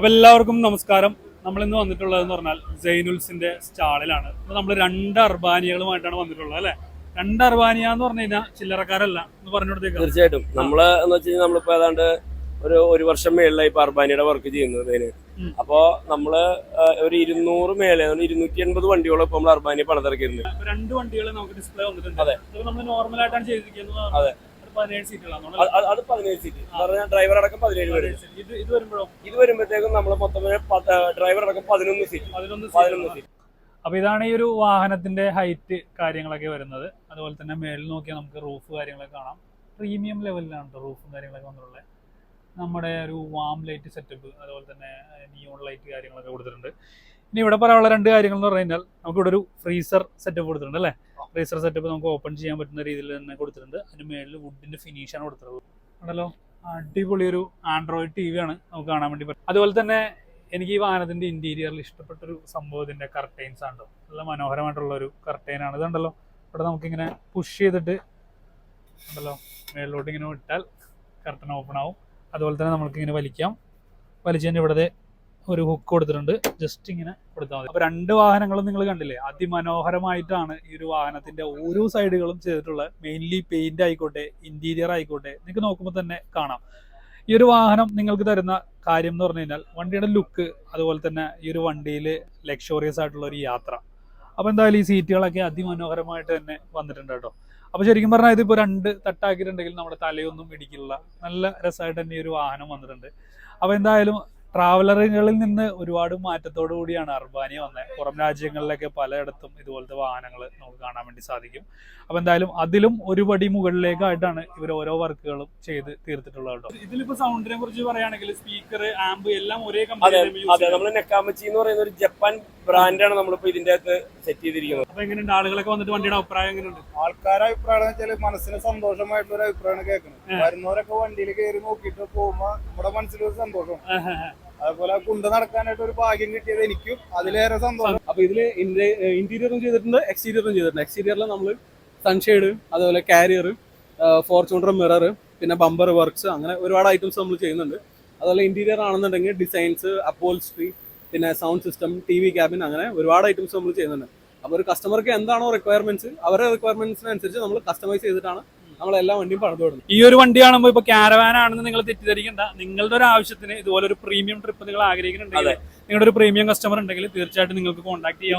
അപ്പൊ എല്ലാവർക്കും നമസ്കാരം. നമ്മൾ ഇന്ന് വന്നിട്ടുള്ളതെന്ന് പറഞ്ഞാൽ ജൈനുൽസിന്റെ സ്റ്റാളിലാണ്. അപ്പോൾ നമ്മൾ രണ്ട് അർബാനികളുമായിട്ടാണ് വന്നിട്ടുള്ളത് അല്ലേ? രണ്ട് അർബാനിയ എന്ന് പറഞ്ഞു കഴിഞ്ഞാൽ ചില്ലറക്കാരല്ല എന്ന് പറഞ്ഞു കൊടുത്തേക്കാം. തീർച്ചയായിട്ടും. നമ്മൾ എന്ന് വെച്ച് കഴിഞ്ഞാൽ നമ്മളിപ്പോ ഏതാണ്ട് ഒരു ഒരു വർഷം മേളിലായി ഇപ്പൊ അർബാനിയുടെ വർക്ക് ചെയ്യുന്നതിന്. അപ്പോ നമ്മൾ ഒരു ഇരുന്നൂറ് മേലെ ഇരുന്നൂറ്റി എൺപത് വണ്ടികളും ഇപ്പൊ നമ്മൾ അർബാനിയെ പണിതിറക്കിയിരുന്നു രണ്ട് വണ്ടികൾ നമുക്ക് ഡിസ്പ്ലേ വന്നിട്ടുണ്ട്. അതെ. നമ്മൾ നോർമൽ ആയിട്ടാണ് ചെയ്തിരിക്കുന്നത്. അതെ. അത് പതിനേഴ് സീറ്റ് പറഞ്ഞാൽ ഡ്രൈവർ അടക്കം പതിനേഴ് പേര് ഇത് ഇത് വരുമ്പോഴോ? ഇത് വരുമ്പോഴത്തേക്കും നമ്മൾ മൊത്തം ഡ്രൈവർ അടക്കം പതിനൊന്ന് സീറ്റ് പതിനൊന്ന് സീറ്റ് അപ്പൊ ഇതാണ് ഈ ഒരു വാഹനത്തിന്റെ ഹൈറ്റ് കാര്യങ്ങളൊക്കെ വരുന്നത്. അതുപോലെ തന്നെ മേളിൽ നോക്കിയാൽ നമുക്ക് റൂഫ് കാര്യങ്ങളൊക്കെ കാണാം. പ്രീമിയം ലെവലിലാണ് റൂഫും കാര്യങ്ങളൊക്കെ വന്നിട്ടുള്ളത്. നമ്മുടെ ഒരു വാം ലൈറ്റ് സെറ്റപ്പ് അതുപോലെ തന്നെ നിയോൺ ലൈറ്റ് കാര്യങ്ങളൊക്കെ കൊടുത്തിട്ടുണ്ട്. ഇനി ഇവിടെ പറയാനുള്ള രണ്ട് കാര്യങ്ങൾ എന്ന് പറഞ്ഞു കഴിഞ്ഞാൽ നമുക്കിവിടെ ഒരു ഫ്രീസർ സെറ്റപ്പ് കൊടുത്തിട്ടുണ്ട് അല്ലേ? ഫ്രീസർ സെറ്റപ്പ് നമുക്ക് ഓപ്പൺ ചെയ്യാൻ പറ്റുന്ന രീതിയിൽ തന്നെ കൊടുത്തിട്ടുണ്ട്. അതിന് മേളിൽ വുഡിന്റെ ഫിനിഷാണ് കൊടുത്തിട്ടുള്ളത്. ആണല്ലോ അടിപൊളി ഒരു ആൻഡ്രോയിഡ് ടി വി ആണ് നമുക്ക് കാണാൻ വേണ്ടി പറ്റും. അതുപോലെ തന്നെ എനിക്ക് ഈ വാഹനത്തിന്റെ ഇന്റീരിയറിൽ ഇഷ്ടപ്പെട്ട ഒരു സംഭവം ഇതിന്റെ കർട്ടൈൻസ് ആണ്. നല്ല മനോഹരമായിട്ടുള്ള ഒരു കർട്ടൈൻ ആണ് ഇതുണ്ടല്ലോ ഇവിടെ നമുക്കിങ്ങനെ പുഷ് ചെയ്തിട്ട് ഉണ്ടല്ലോ മേളിലോട്ട് ഇങ്ങനെ വിട്ടാൽ കർട്ടൻ ഓപ്പൺ ആവും. അതുപോലെ തന്നെ നമുക്ക് ഇങ്ങനെ വലിക്കാം. വലിച്ചതിന് ഇവിടെ ഒരു ഹുക്ക് കൊടുത്തിട്ടുണ്ട്. ജസ്റ്റ് ഇങ്ങനെ കൊടുത്താൽ മതി. അപ്പൊ രണ്ട് വാഹനങ്ങളും നിങ്ങൾ കണ്ടില്ലേ? അതിമനോഹരമായിട്ടാണ് ഈ ഒരു വാഹനത്തിന്റെ ഓരോ സൈഡുകളും ചെയ്തിട്ടുള്ളത് മെയിൻലി പെയിന്റ് ആയിക്കോട്ടെ ഇന്റീരിയർ ആയിക്കോട്ടെ നിങ്ങൾക്ക് നോക്കുമ്പോൾ തന്നെ കാണാം. ഈ ഒരു വാഹനം നിങ്ങൾക്ക് തരുന്ന കാര്യം എന്ന് പറഞ്ഞു കഴിഞ്ഞാൽ വണ്ടിയുടെ ലുക്ക് അതുപോലെ തന്നെ ഈ ഒരു വണ്ടിയിൽ ലക്ഷറിയസ് ആയിട്ടുള്ള ഒരു യാത്ര. അപ്പോൾ എന്തായാലും ഈ സീറ്റുകളൊക്കെ അതിമനോഹരമായിട്ട് തന്നെ വന്നിട്ടുണ്ട് കേട്ടോ. അപ്പോൾ ശരിക്കും പറഞ്ഞാൽ ഇതിപ്പോൾ രണ്ട് തട്ടാക്കിയിട്ടുണ്ടെങ്കിൽ നമ്മുടെ തലയൊന്നും ഇടിക്കില്ല. നല്ല രസമായിട്ട് തന്നെ ഈ ഒരു വാഹനം വന്നിട്ടുണ്ട്. അപ്പോൾ എന്തായാലും ട്രാവലറുകളിൽ നിന്ന് ഒരുപാട് മാറ്റത്തോടു കൂടിയാണ് അർബാനി വന്നത് പുറം രാജ്യങ്ങളിലൊക്കെ പലയിടത്തും ഇതുപോലത്തെ വാഹനങ്ങൾ നമുക്ക് കാണാൻ വേണ്ടി സാധിക്കും. അപ്പോൾ എന്തായാലും അതിലും ഒരു പടി മുകളിലേക്കായിട്ടാണ് ഇവർ ഓരോ വർക്കുകളും ചെയ്ത് തീർത്തിട്ടുള്ളത് കേട്ടോ. ഇതിലിപ്പോ സൗണ്ടിനെ കുറിച്ച് പറയുകയാണെങ്കിൽ സ്പീക്കർ ആംബ് എല്ലാം ഒരേ കമ്പനി അതെ നമ്മൾ നെക്കാമച്ചി എന്ന് പറയുന്ന ഒരു ജപ്പാൻ ബ്രാൻഡാണ് നമ്മളിപ്പോ ഇതിന്റെ അകത്ത് സെറ്റ് ചെയ്തിരിക്കുന്നത്. അപ്പൊ എങ്ങനെയുണ്ട്? ആളുകളൊക്കെ വന്നിട്ട് വണ്ടിയുടെ അഭിപ്രായം എങ്ങനെയുണ്ട്? ആൾക്കാരുടെ അഭിപ്രായം വെച്ചാൽ മനസ്സിന് സന്തോഷമായിട്ടുള്ള ഒരു അഭിപ്രായമാണ് കേൾക്കുന്നത്. വരുന്നവരൊക്കെ വണ്ടിയിൽ കയറി നോക്കിയിട്ട് പോകുമ്പോ നമ്മുടെ മനസ്സിലൊരു സന്തോഷം അതുപോലെ കുണ്ട നടക്കാനായിട്ട് ഒരു ഭാഗ്യം കിട്ടിയത് എനിക്കും. അതിലേറെ സന്തോഷം. അപ്പൊ ഇതിൽ ഇന്റീരിയറും ചെയ്തിട്ടുണ്ട് എക്സ്റ്റീരിയറും ചെയ്തിട്ടുണ്ട്. എക്സ്റ്റീരിയറിൽ നമ്മൾ സൺഷെയ്ഡ് അതുപോലെ കാരിയർ ഫോർച്യൂണർ മിറർ പിന്നെ ബമ്പർ വർക്ക്സ് അങ്ങനെ ഒരുപാട് ഐറ്റംസ് നമ്മൾ ചെയ്യുന്നുണ്ട്. അതുപോലെ ഇന്റീരിയർ ആണെന്നുണ്ടെങ്കിൽ ഡിസൈൻസ് അപ്പോൾസ്ട്രി പിന്നെ sound system T V cabin അങ്ങനെ ഒരുപാട് ഐറ്റംസ് നമ്മൾ ചെയ്യുന്നുണ്ട്. അപ്പോൾ ഒരു കസ്റ്റമർക്ക് എന്താണോ റിക്വയർമെന്റ്സ് അവരുടെ റിക്വയർമെന്റ്സിനനുസരിച്ച് നമ്മൾ കസ്റ്റമൈസ് ചെയ്തിട്ടാണ് നമ്മൾ എല്ലാ വണ്ടിയും പണിത് കൊടുക്കും ഈ ഒരു വണ്ടി കാണുമ്പോൾ ഇപ്പൊ ക്യാരവാൻ ആണെന്ന് നിങ്ങൾ തെറ്റിദ്ധരിക്കണ്ട. നിങ്ങളുടെ ഒരു ആവശ്യത്തിന് ഇതുപോലെ ഒരു പ്രീമിയം ട്രിപ്പ് നിങ്ങൾ ആഗ്രഹിക്കുന്നുണ്ടെങ്കിൽ നിങ്ങളുടെ ഒരു പ്രീമിയം കസ്റ്റമർ ഉണ്ടെങ്കിൽ തീർച്ചയായിട്ടും നിങ്ങൾക്ക് കോൺടാക്ട് ചെയ്യാം